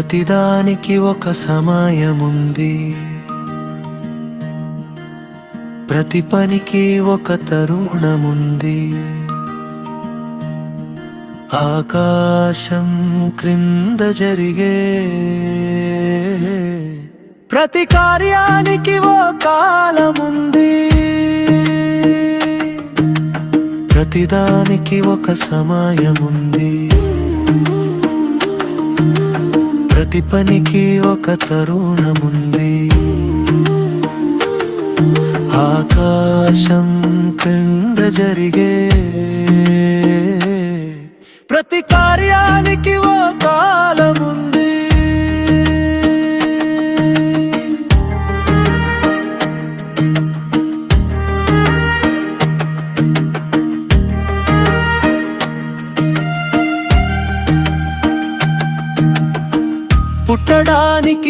ప్రతిదానికి ఒక సమయముంది. ప్రతి పనికి ఒక తరుణముంది. ఆకాశం క్రింద జరిగే ప్రతి కార్యానికి ఓ కాలముంది. ప్రతిదానికి ఒక సమయముంది. ప్రతి పనికి ఒక తరుణముంది. ఆకాశం క్రింద జరిగే ప్రతి కార్యానికి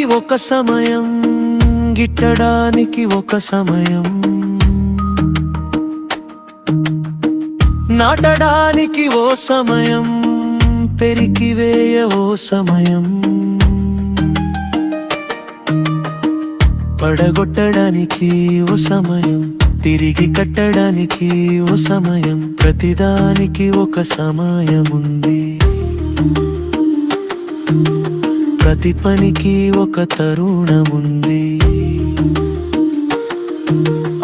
గిట్టడానికి ఒక సమయం గిట్టడానికి ఒక సమయం. నాటడానికి ఓ సమయం పెరికివేయ ఓ సమయం. పడగొట్టడానికి ఓ సమయం తిరిగి కట్టడానికి ఓ సమయం ప్రతిదానికి ఒక సమయముంది. ప్రతి పనికి ఒక తరుణముంది.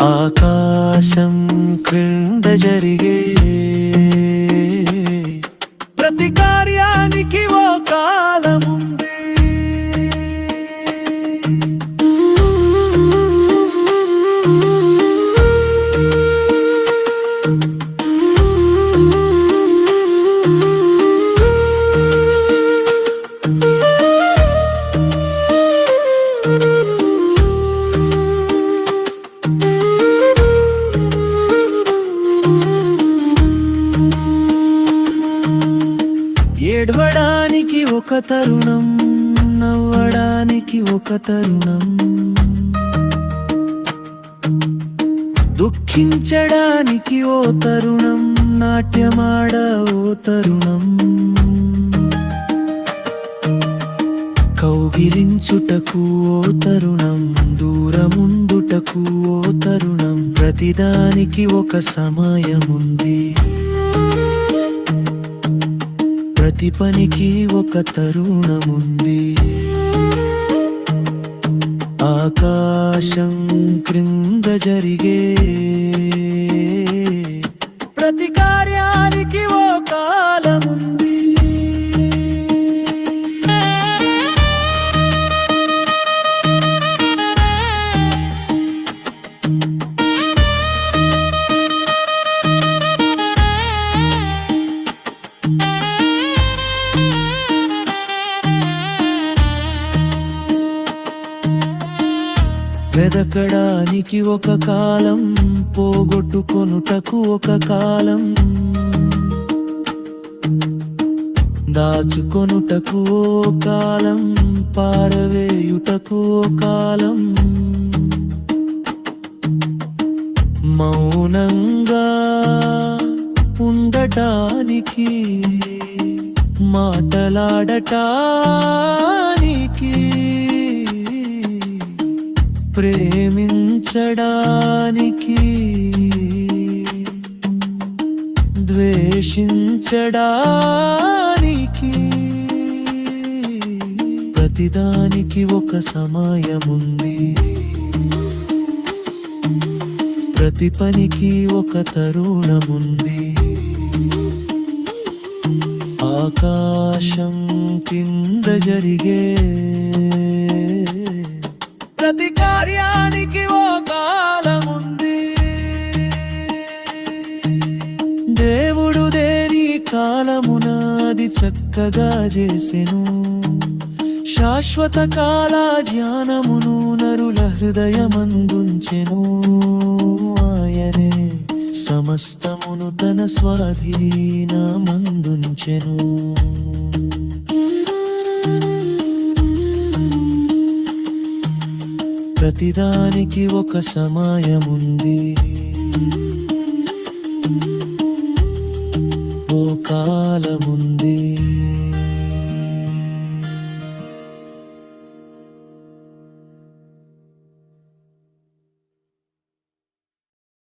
ఆకాశం క్రింద జరిగే ప్రతి కార్యానికి ఓ కాలముంది. ఏడవడానికి ఒక తరుణం నవ్వడానికి ఒక తరుణం. దుఃఖించడానికి ఓ తరుణం నాట్యమాడ ఓ తరుణం. కౌగిలించుటకు ఓ తరుణం దూరముందుటకు ఓ తరుణం. ప్రతిదానికి ఒక సమయముంది. ప్రతి పనికి ఒక తరుణముంది. ఆకాశం క్రింద జరిగే ప్రతి కార్యానికి ఓ కాలముంది. వెదకడానికి ఒక కాలం పోగొట్టుకొనుటకు ఒక కాలం. దాచుకొనుటకు ఓ కాలం పారవేయుటకు ఓ కాలం. మౌనంగా ఉండటానికి మాటలాడటా ప్రేమించడానికి ద్వేషించడానికి ప్రతిదానికి ఒక సమయముంది. ప్రతి పనికి ఒక తరుణముంది. ఆకాశం కింద జరిగే ప్రతి కార్యానికి ఓ కాలముంది. దేవుడు దేని కాలమునాది చక్కగా చేసెను. శాశ్వత కాల ధ్యానమును నరుల హృదయమందుంచెను. ఆయనే సమస్తమును తన స్వాధీనమందుంచెను. ప్రతిదానికి ఒక సమయముంది. ఓ కాలముంది.